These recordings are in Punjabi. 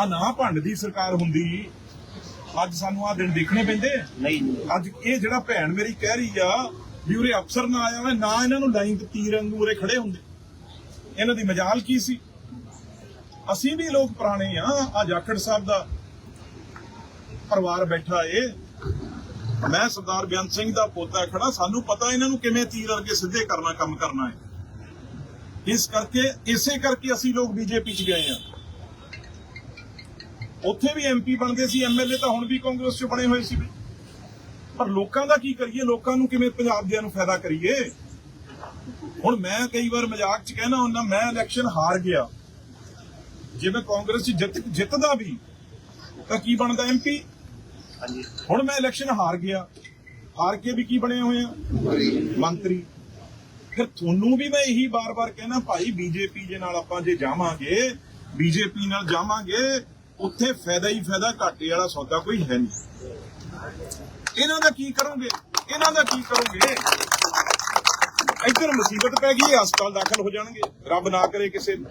ਆ ਨਾ ਭੰਡ ਦੀ ਸਰਕਾਰ ਹੁੰਦੀ ਅੱਜ ਸਾਨੂੰ ਆ ਦਿਨ ਦੇਖਣੇ ਪੈਂਦੇ ਆ। ਨਹੀਂ। ਅੱਜ ਇਹ ਜਿਹੜਾ ਭੈਣ ਮੇਰੀ ਕਹਿ ਰਹੀ ਆ ਵੀ ਉਰੇ ਅਫਸਰ ਨਾ ਆਇਆ ਹੋਵੇ ਨਾ ਇਹਨਾਂ ਨੂੰ ਲਾਈਨ ਤੇ ਤੀਰ ਵਾਂਗੂ ਉਰੇ ਖੜੇ ਹੁੰਦੇ। ਇਹਨਾਂ ਦੀ ਮਜਾਲ ਕੀ ਸੀ? ਅਸੀਂ ਵੀ ਲੋਕ ਪੁਰਾਣੇ ਆ ਆ ਜਾਖੜ ਸਾਹਿਬ ਦਾ ਪਰਿਵਾਰ ਬੈਠਾ ਏ। ਮੈਂ ਸਰਦਾਰ ਬੇਅੰਤ ਸਿੰਘ ਦਾ ਪੋਤਾ ਖੜਾ ਸਾਨੂੰ ਪਤਾ ਇਹਨਾਂ ਨੂੰ ਕਿਵੇਂ ਤੀਰ ਵਰਗੇ ਸਿੱਧੇ ਕਰਨਾ ਕੰਮ ਕਰਨਾ ਹੈ ਇਸ ਕਰਕੇ ਇਸੇ ਕਰਕੇ ਅਸੀਂ ਲੋਕ ਬੀਜੇਪੀ ਚ ਗਏ ਆ। ਉੱਥੇ ਵੀ ਐਮਪੀ ਬਣਦੇ ਸੀ ਐਮਐਲਏ ਤਾਂ ਹੁਣ ਵੀ ਕਾਂਗਰਸ ਚ ਬਣੇ ਹੋਏ ਸੀ। ਪਰ ਲੋਕਾਂ ਦਾ ਕੀ ਕਰੀਏ? ਲੋਕਾਂ ਨੂੰ ਕਿਵੇਂ ਪੰਜਾਬ ਦਿਆਂ ਨੂੰ ਫਾਇਦਾ ਕਰੀਏ? ਹੁਣ ਮੈਂ ਕਈ ਵਾਰ ਮਜ਼ਾਕ ਚ ਕਹਿਣਾ ਹੁੰਦਾ ਮੈਂ ਇਲੈਕਸ਼ਨ ਹਾਰ ਗਿਆ। ਜੇ ਮੈਂ ਕਾਂਗਰਸ ਚ ਜਿੱਤ ਜਿੱਤਦਾ ਵੀ ਤਾਂ ਕੀ ਬਣਦਾ ਐਮਪੀ ਹਾਂਜੀ। ਹੁਣ ਮੈਂ ਇਲੈਕਸ਼ਨ ਹਾਰ ਗਿਆ। ਹਾਰ ਕੇ ਵੀ ਕੀ ਬਣੇ ਹੋਏ ਆ? ਮੰਤਰੀ। ਫਿਰ ਤੁਹਾਨੂੰ ਵੀ ਮੈਂ ਇਹੀ ਬਾਰ-ਬਾਰ ਕਹਿਣਾ ਭਾਈ ਬੀਜੇਪੀ ਦੇ ਨਾਲ ਆਪਾਂ ਜੇ ਜਾਵਾਂਗੇ ਬੀਜੇਪੀ ਨਾਲ ਜਾਵਾਂਗੇ ਉੱਥੇ ਫਾਇਦਾ ਹੀ ਫਾਇਦਾ ਘਾਟੇ ਵਾਲਾ ਸੌਦਾ ਕੋਈ ਹੈ ਨਹੀਂ। ਇਹਨਾਂ ਦਾ ਕੀ ਕਰੋਗੇ? ਇਹਨਾਂ ਦਾ ਕੀ ਕਰੋਗੇ? ਇੱਧਰ ਮੁਸੀਬਤ ਪੈ ਗਈ ਹਸਪਤਾਲ ਦਾਖਲ ਹੋ ਜਾਣਗੇ। ਰੱਬ ਨਾ ਕਰੇ ਕਿਸੇ ਨੂੰ।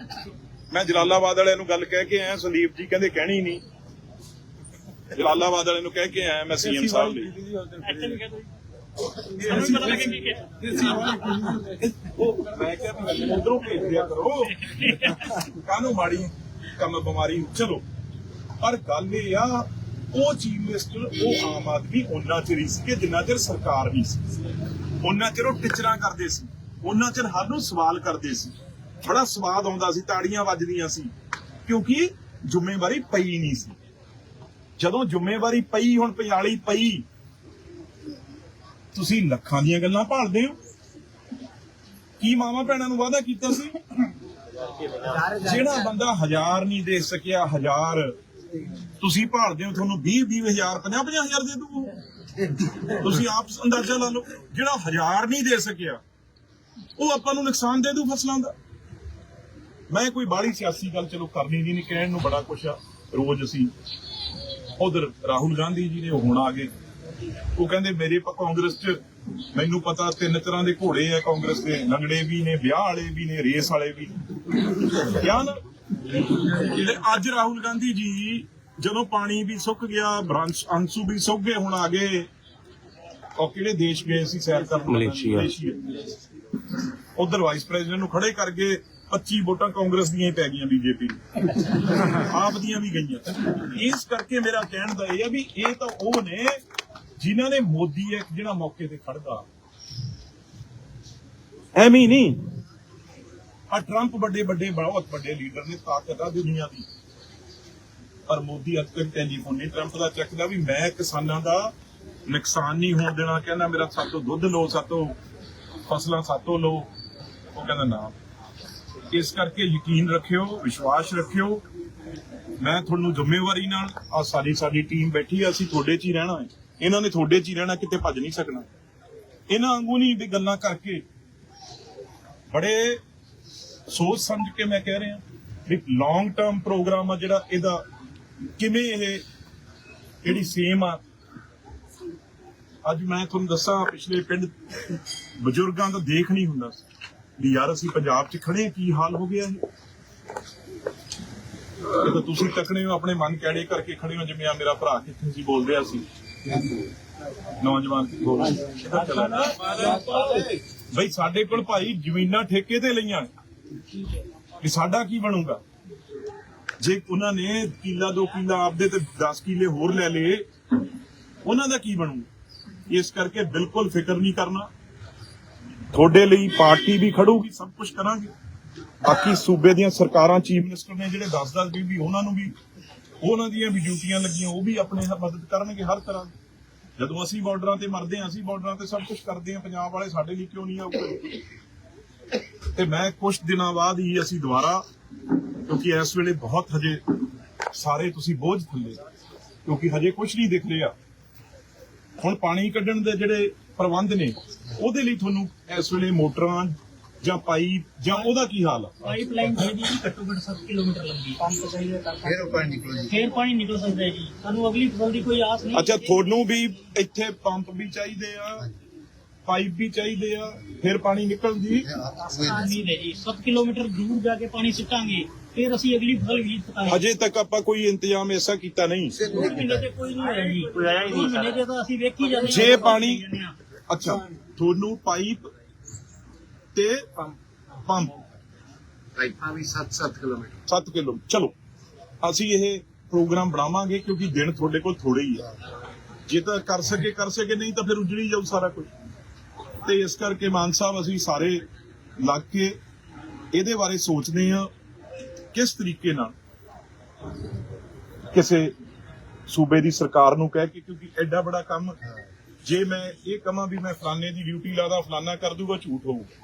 ਮੈਂ ਜਲਾਲਾਬਾਦ ਵਾਲਿਆਂ ਨੂੰ ਗੱਲ ਕਹਿ ਕੇ ਆਇਆ ਸੰਦੀਪ ਜੀ ਕਹਿੰਦੇ ਕਹਿਣੀ ਨਹੀਂ। ਜਲਾਲਾਬਾਦ ਵਾਲਿਆਂ ਨੂੰ ਕਹਿ ਕੇ ਆਇਆ ਮੈਂ ਸੀਐਮ ਸਾਹਿਬ ਲਈ ਉਹ ਮੈਂ ਕਿਹਾ ਵੀ ਉਧਰੋਂ ਭੇਜ ਦਿਆ ਕਰੋ। ਕਾਹਨੂੰ ਮਾੜੀ ਕੰਮ ਬਿਮਾਰੀ ਚਲੋ। ਪਰ ਗੱਲ ਇਹ ਆ, ਉਹ ਚੀਫ ਮਿਨਿਸਟਰ, ਉਹ ਆਮ ਆਦਮੀ ਉਹਨਾਂ ਚਿਰ ਹੀ ਸੀ ਜਿੰਨਾ ਚਿਰ ਸਰਕਾਰ ਨਹੀਂ ਸੀ। ਉਹਨਾਂ ਚਿਰ ਉਹ ਟਿਚਰਾਂ ਕਰਦੇ ਸੀ। ਉਹਨਾਂ ਚਿਰ ਹਰ ਨੂੰ ਸਵਾਲ ਕਰਦੇ ਸੀ। ਬੜਾ ਸਵਾਦ ਆਉਂਦਾ ਸੀ, ਤਾੜੀਆਂ ਵੱਜਦੀਆਂ ਸੀ। ਕਿਉਂਕਿ ਜ਼ਿੰਮੇਵਾਰੀ ਪਈ ਨਹੀਂ ਸੀ। ਜਦੋਂ ਜ਼ਿੰਮੇਵਾਰੀ ਪਈ, ਹੁਣ ਪਿਆਲੀ ਪਈ, ਤੁਸੀਂ ਲੱਖਾਂ ਦੀਆਂ ਗੱਲਾਂ ਭਾਲਦੇ ਹੋ। ਕੀ ਮਾਵਾ ਭੈਣਾਂ ਨੂੰ ਵਾਅਦਾ ਕੀਤਾ ਸੀ? ਜਿਹੜਾ ਬੰਦਾ ਹਜ਼ਾਰ ਨਹੀਂ ਦੇ ਸਕਿਆ, ਹਜ਼ਾਰ ਤੁਸੀਂ ਭਾਲਦੇ ਹੋ ਤੁਹਾਨੂੰ 20 20 ਹਜ਼ਾਰ 50 50 ਦੇ ਦੂ ਤੁਸੀਂ ਆਪ ਅੰਦਾਜ਼ਾ ਲਾ ਲਓ, ਜਿਹੜਾ ਹਜ਼ਾਰ ਨਹੀਂ ਦੇ ਸਕਿਆ, ਉਹ ਆਪਾਂ ਨੂੰ ਨੁਕਸਾਨ ਦੇ ਦੂ ਫਸਲਾਂ ਦਾ। ਮੈਂ ਕੋਈ ਬਾਹਲੀ ਸਿਆਸੀ ਗੱਲ, ਚਲੋ ਕਰਨੀ ਨਹੀਂ ਨਹੀਂ, ਕਹਿਣ ਨੂੰ ਬੜਾ ਕੁਛ ਆ। ਰੋਜ਼ ਅਸੀਂ ਉਧਰ ਰਾਹੁਲ ਗਾਂਧੀ ਜੀ ਨੇ, ਉਹ ਹੁਣ ਆ ਗਏ। ਉਹ ਕਹਿੰਦੇ, ਮੇਰੇ ਕਾਂਗਰਸ ਚ ਮੈਨੂੰ ਪਤਾ ਤਿੰਨ ਤਰ੍ਹਾਂ ਦੇ ਘੋੜੇ ਆ, ਕਾਂਗਰਸ ਦੇ ਲੰਗੜੇ ਵੀ ਨੇ, ਵਿਆਹ ਵਾਲੇ ਵੀ ਨੇ, ਰੇਸ ਵਾਲੇ ਵੀ ਨੇ। ਕਿਹਾ ਨਾ? ਜਿਹੜੇ ਅੱਜ ਰਾਹੁਲ ਗਾਂਧੀ ਜੀ ਜਦੋਂ ਪਾਣੀ ਵੀ ਸੁੱਕ ਗਿਆ ਬ੍ਰਾਂਚ ਅੰਸੂ ਵੀ ਸੁੱਕ ਗਏ ਹੁਣ ਆ ਗਏ ਉਹ ਕਿਹੜੇ ਦੇਸ਼ ਗਏ ਸੀ ਸੈਰ ਕਰਨ? ਮਲੇਸ਼ੀਆ। ਉਧਰ ਵਾਈਸ ਪ੍ਰੈਜ਼ੀਡੈਂਟ ਨੂੰ ਖੜੇ ਕਰਕੇ 25 ਵੋਟਾਂ ਕਾਂਗਰਸ ਦੀਆਂ ਹੀ ਪੈ ਗਈਆਂ ਬੀਜੇਪੀ ਆਪ ਦੀਆਂ ਵੀ ਗਈਆਂ। ਇਸ ਕਰਕੇ ਮੇਰਾ ਕਹਿਣ ਦਾ ਇਹ ਆ ਵੀ ਇਹ ਤਾਂ ਉਹ ਨੇ ਜਿਨ੍ਹਾਂ ਨੇ ਮੋਦੀ ਇੱਕ ਜਿਹੜਾ ਮੌਕੇ ਤੇ ਖੜਦਾ ਐਵੇਂ ਹੀ ਨਹੀਂ। ਆ ਟਰੰਪ ਵੱਡੇ ਵੱਡੇ, ਬਹੁਤ ਵੱਡੇ ਲੀਡਰ ਨੇ ਤਾਕਤ ਆ ਦੁਨੀਆ ਦੀ। ਪਰ ਮੋਦੀ ਅੱਜ ਟੈਲੀਫੋਨ ਨਹੀਂ, ਟਰੰਪ ਦਾ ਚੱਕਦਾ ਵੀ ਮੈਂ ਕਿਸਾਨਾਂ ਦਾ ਨੁਕਸਾਨ ਨਹੀਂ ਹੋਣ ਦੇਣਾ, ਕਹਿੰਦਾ ਮੇਰਾ ਸਾਤੋਂ ਦੁੱਧ ਲਓ, ਸਾਤੋਂ ਫਸਲਾਂ ਸਾਤੋਂ ਲਓ। ਉਹ ਕਹਿੰਦਾ ਨਾ। ਇਸ ਕਰਕੇ ਯਕੀਨ ਰੱਖਿਓ, ਵਿਸ਼ਵਾਸ ਰੱਖਿਓ। ਮੈਂ ਤੁਹਾਨੂੰ ਜ਼ਿੰਮੇਵਾਰੀ ਨਾਲ ਆ ਸਾਡੀ ਸਾਡੀ ਟੀਮ ਬੈਠੀ ਆ, ਅਸੀਂ ਤੁਹਾਡੇ 'ਚ ਹੀ ਰਹਿਣਾ ਹੈ। ਇਹਨਾਂ ਨੇ ਤੁਹਾਡੇ 'ਚ ਹੀ ਰਹਿਣਾ, ਕਿਤੇ ਭੱਜ ਨਹੀਂ ਸਕਣਾ। ਇਹਨਾਂ ਵਾਂਗੂ ਨਹੀਂ ਵੀ ਗੱਲਾਂ ਕਰਕੇ ਬੜੇ ਸੋਚ ਸਮਝ ਕੇ ਮੈਂ ਕਹਿ ਰਿਹਾ ਵੀ ਲੌਂਗ ਟਰਮ ਪ੍ਰੋਗਰਾਮ ਆ ਜਿਹੜਾ ਇਹਦਾ ਕਿਵੇਂ ਇਹ ਜਿਹੜੀ ਸੇਮ ਆ। ਅੱਜ ਮੈਂ ਤੁਹਾਨੂੰ ਦੱਸਾਂ, ਪਿਛਲੇ ਪਿੰਡ ਬਜ਼ੁਰਗਾਂ ਦਾ ਦੇਖ ਨਹੀਂ ਹੁੰਦਾ ਸੀ ਵੀ ਯਾਰ ਅਸੀਂ ਪੰਜਾਬ 'ਚ ਖੜੇ ਕੀ ਹਾਲ ਹੋ ਗਿਆ ਇਹ? ਇਹ ਤੁਸੀਂ ਤੱਕਣੇ ਹੋ, ਆਪਣੇ ਮਨ ਕੈੜੇ ਕਰਕੇ ਖੜੇ ਹੋ, ਜਿਵੇਂ ਆ ਮੇਰਾ ਭਰਾ ਕਿੱਥੇ ਸੀ ਬੋਲ ਰਿਹਾ ਸੀ। ਨੌਜਵਾਨ ਬੋਲ ਰਿਹਾ ਸੀ। ਬਈ ਸਾਡੇ ਕੋਲ ਭਾਈ ਜ਼ਮੀਨਾਂ ਠੇਕੇ ਤੇ ਲਈਆਂ ਕਿ ਸਾਡਾ ਕੀ ਬਣੂਗਾ? ਜੇ ਉਹਨਾਂ ਨੇ ਕਿੱਲਾ ਦੋ ਕਿੱਲਾ ਆਪਦੇ ਤੇ 10 ਕਿੱਲੇ ਹੋਰ ਲੈ ਲਏ, ਉਹਨਾਂ ਦਾ ਕੀ ਬਣੂਗਾ? ਇਸ ਕਰਕੇ ਬਿਲਕੁਲ ਫਿਕਰ ਨਹੀਂ ਕਰਨਾ। ਤੁਹਾਡੇ ਲਈ ਪਾਰਟੀ ਵੀ ਖੜੂਗੀ, ਸਭ ਕੁਝ ਕਰਾਂਗੇ। ਬਾਕੀ ਸੂਬੇ ਦੀਆਂ ਸਰਕਾਰਾਂ, ਚੀਫ ਮਿਨਿਸਟਰ ਨੇ ਜਿਹੜੇ 10-10 ਬੀਬੀ ਉਹਨਾਂ ਨੂੰ ਵੀ, ਉਹਨਾਂ ਦੀਆਂ ਵੀ ਡਿਊਟੀਆਂ ਲੱਗੀਆਂ, ਉਹ ਵੀ ਆਪਣੇ ਮਦਦ ਕਰਨਗੇ ਹਰ ਤਰ੍ਹਾਂ ਦੀ। ਜਦੋਂ ਅਸੀਂ ਬਾਰਡਰਾਂ ਤੇ ਮਰਦੇ ਹਾਂ, ਅਸੀਂ ਬਾਰਡਰਾਂ ਤੇ ਸਭ ਕੁਝ ਕਰਦੇ ਹਾਂ, ਪੰਜਾਬ ਵਾਲੇ ਸਾਡੇ ਲਈ ਕਿਉਂ ਨਹੀਂ ਆਉਗੇ ਤੇ ਮੈਂ ਕੁਝ ਦਿਨਾਂ ਬਾਅਦ ਹੀ ਅਸੀਂ ਦੁਬਾਰਾ ਕਿਉਂਕਿ ਇਸ ਵੇਲੇ ਬਹੁਤ ਹਜੇ ਸਾਰੇ ਤੁਸੀਂ ਬੋਝ ਥੱਲੇ ਕਿਉਂਕਿ ਹਜੇ ਕੁਝ ਨਹੀਂ ਦਿਖ ਰਿਹਾ। ਹੁਣ ਪਾਣੀ ਕੱਢਣ ਦੇ ਜਿਹੜੇ ਪ੍ਰਬੰਧ ਨੇ ਉਹਦੇ ਲਈ ਤੁਹਾਨੂੰ ਇਸ ਵੇਲੇ ਮੋਟਰਾਂ ਜਾਂ ਪਾਈਪ ਜਾਂ ਉਹਦਾ ਕੀ ਹਾਲ ਆ? ਪਾਈਪਲਾਈਨ ਚਾਹੀਦੀ ਜੀ ਘੱਟੋ ਘੱਟ 7 ਕਿਲੋਮੀਟਰ ਲੰਬੀ ਪੰਪ ਚਾਹੀਦਾ ਤਾਂ ਫਿਰ ਉਹ ਪਾਣੀ ਨਿਕਲੋ ਜੀ। ਫੇਰ ਪਾਣੀ ਨਿਕਲ ਸਕਦਾ ਹੈ ਜੀ। ਸਾਨੂੰ ਅਗਲੀ ਫਸਲ ਦੀ ਕੋਈ ਆਸ ਨਹੀਂ ਅੱਛਾ ਤੁਹਾਨੂੰ ਵੀ ਇੱਥੇ ਪੰਪ ਵੀ ਚਾਹੀਦੇ ਆ ਪਾਈਪ ਵੀ ਚਾਹੀਦੇ ਆ ਫਿਰ ਪਾਣੀ ਨਿਕਲਦੀ। ਉਮੀਦ ਹੈ ਜੀ 7 ਕਿਲੋਮੀਟਰ ਦੂਰ ਜਾ ਕੇ ਪਾਣੀ ਸਿੱਟਾਂਗੇ ਫਿਰ ਅਸੀਂ ਅਗਲੀ ਫਸਲ ਵੀ ਪਕਾਈ ਅਜੇ ਤੱਕ ਆਪਾਂ ਕੋਈ ਇੰਤਜ਼ਾਮ ਐਸਾ ਕੀਤਾ ਨਹੀਂ। ਦੋ ਮਹੀਨੇ ਤੇ ਕੋਈ ਨਹੀਂ ਆਇਆ ਜੀ। ਕੋਈ ਆਇਆ ਹੀ ਨਹੀਂ ਦੋ ਮਹੀਨੇ ਸਰ। ਤੇ ਤਾਂ ਅਸੀਂ ਵੇਖੀ ਜਾਂਦੇ ਜੇ ਹਾਂ। ਪਾਣੀ ਅੱਛਾ ਤੁਹਾਨੂੰ ਪਾਈਪ ਤੇ ਪੰਪ ਪਾਈਪਾਂ ਵੀ 7-7 ਕਿਲੋਮੀਟਰ। 7 ਕਿਲੋ ਚਲੋ ਅਸੀਂ ਇਹ ਪ੍ਰੋਗਰਾਮ ਬਣਾਵਾਂਗੇ ਕਿਉਂਕਿ ਦਿਨ ਤੁਹਾਡੇ ਕੋਲ ਥੋੜੇ ਹੀ ਆ। ਜੇ ਤਾਂ ਕਰ ਸਕੇ ਕਰ ਸਕੇ ਨਹੀਂ ਤਾਂ ਫਿਰ ਉਜੜੀ ਜਾਊ ਸਾਰਾ ਕੁਝ ਤੇ ਇਸ ਕਰਕੇ ਮਾਨ ਸਾਹਿਬ ਅਸੀਂ ਸਾਰੇ ਲੱਗ ਕੇ ਇਹਦੇ ਬਾਰੇ ਸੋਚਦੇ ਆ ਕਿਸ ਤਰੀਕੇ ਨਾਲ ਕਿਸੇ ਸੂਬੇ ਦੀ ਸਰਕਾਰ ਨੂੰ ਕਹਿ ਕੇ, ਕਿਉਂਕਿ ਐਡਾ ਬੜਾ ਕੰਮ, ਜੇ ਮੈਂ ਇਹ ਕਹਾਂ ਵੀ ਮੈਂ ਫਲਾਣੇ ਦੀ ਡਿਊਟੀ ਲਾਦਾ ਫਲਾਨਾ ਕਰ ਦੂਗਾ, ਝੂਠ ਹੋਊਗਾ।